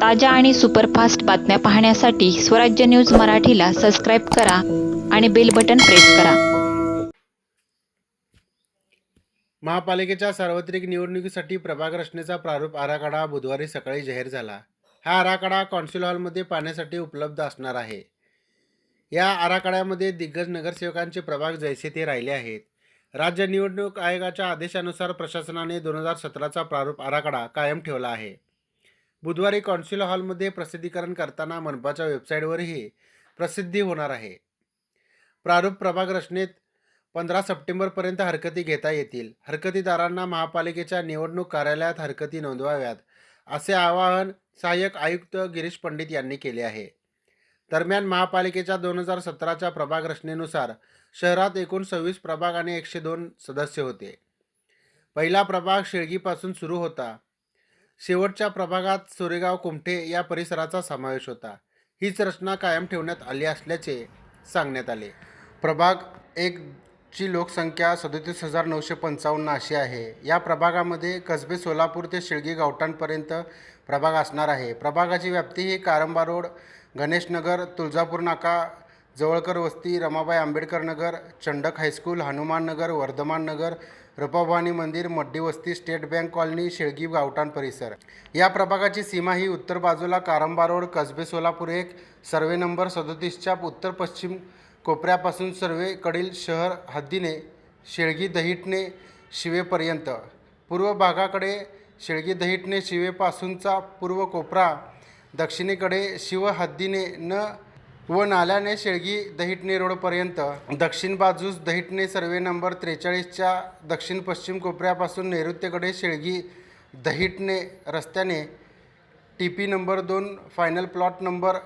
ताज्या आणि सुपरफास्ट बातम्या पाहण्यासाठी स्वराज्य न्यूज मराठीला सबस्क्राईब करा आणि बेल बटन प्रेस करा. महापालिकेच्या सार्वत्रिक निवडणुकीसाठी प्रभाग रचनेचा प्रारूप आराखडा बुधवारी सकाळी जाहीर झाला. हा आराखडा कॉन्सिल हॉलमध्ये पाहण्यासाठी उपलब्ध असणार आहे. या आराखड्यामध्ये दिग्गज नगरसेवकांचे प्रभाग जैसे ते राहिले आहेत. राज्य निवडणूक आयोगाच्या आदेशानुसार प्रशासनाने दोन हजार सतराचा प्रारूप आराखडा कायम ठेवला आहे. बुधवारी कॉन्सिल हॉलमध्ये प्रसिद्धीकरण करताना मनपाच्या वेबसाईटवरही प्रसिद्धी होणार आहे. प्रारूप प्रभाग रचनेत पंधरा सप्टेंबरपर्यंत हरकती घेता येतील. हरकतीदारांना महापालिकेच्या निवडणूक कार्यालयात हरकती नोंदवाव्यात असे आवाहन सहाय्यक आयुक्त गिरीश पंडित यांनी केले आहे. दरम्यान महापालिकेच्या दोन हजार सतराच्या प्रभाग रचनेनुसार शहरात एकूण सव्वीस प्रभाग आणि एकशे दोन सदस्य होते. पहिला प्रभाग शिळगीपासून सुरू होता. शेवटच्या प्रभागात सोरेगाव कुमठे या परिसराचा समावेश होता. हीच रचना कायम ठेवण्यात आली असल्याचे सांगण्यात आले. प्रभाग एक ची लोकसंख्या सदोतीस हजार नऊशे पंचावन्न अशी आहे. या प्रभागामध्ये कसबे सोलापूर ते शिळगी गावठाणपर्यंत प्रभाग असणार आहे. प्रभागाची व्याप्ती ही Karamba road Ganeshnagar Tuljapur Naka Jawalkar Vasti Ramabai Ambedkar Nagar Chandak high school Hanuman Nagar Vardhaman Nagar Rupabhavani मंदिर Maddi Vasti state bank colony Shelgi गावठाण परिसर. या प्रभागाची सीमा ही उत्तर बाजूला कारंबा रोड कसबे सोलापूर एक सर्वे नंबर सदोतीसच्या उत्तर पश्चिम कोपऱ्यापासून सर्वेकडील शहर हद्दीने शेळगी दहिटणे शिवेपर्यंत. पूर्व भागाकडे शेळगी दहिटणे शिवेपासूनचा पूर्व कोपरा दक्षिणेकडे शिव हद्दीने न व नाल्याने शेळगी दहिटणे रोडपर्यंत. दक्षिण बाजूस दहिटणे सर्वे नंबर त्रेचाळीसच्या दक्षिण पश्चिम कोपऱ्यापासून नैऋत्येकडे शेळगी दहिटणे रस्त्याने टी पी नंबर दोन फायनल प्लॉट नंबर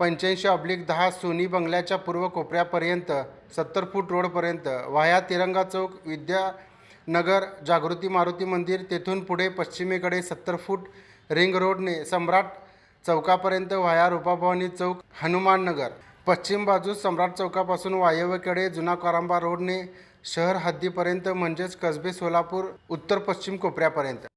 पंच्याऐंशी ऑब्लिक दहा सोनी बंगल्याच्या पूर्व कोपऱ्यापर्यंत सत्तर फूट रोडपर्यंत वाया तिरंगा चौक विद्यानगर जागृती मारुती मंदिर तेथून पुढे पश्चिमेकडे सत्तर फूट रिंग रोडने सम्राट चौकापर्यंत वाया रूपाभवानी चौक हनुमान नगर पश्चिम बाजूस सम्राट चौकापासून वायव्यकडे जुना कारंबा रोडने शहर हद्दीपर्यंत म्हणजेच कसबे सोलापूर उत्तर पश्चिम कोपऱ्यापर्यंत.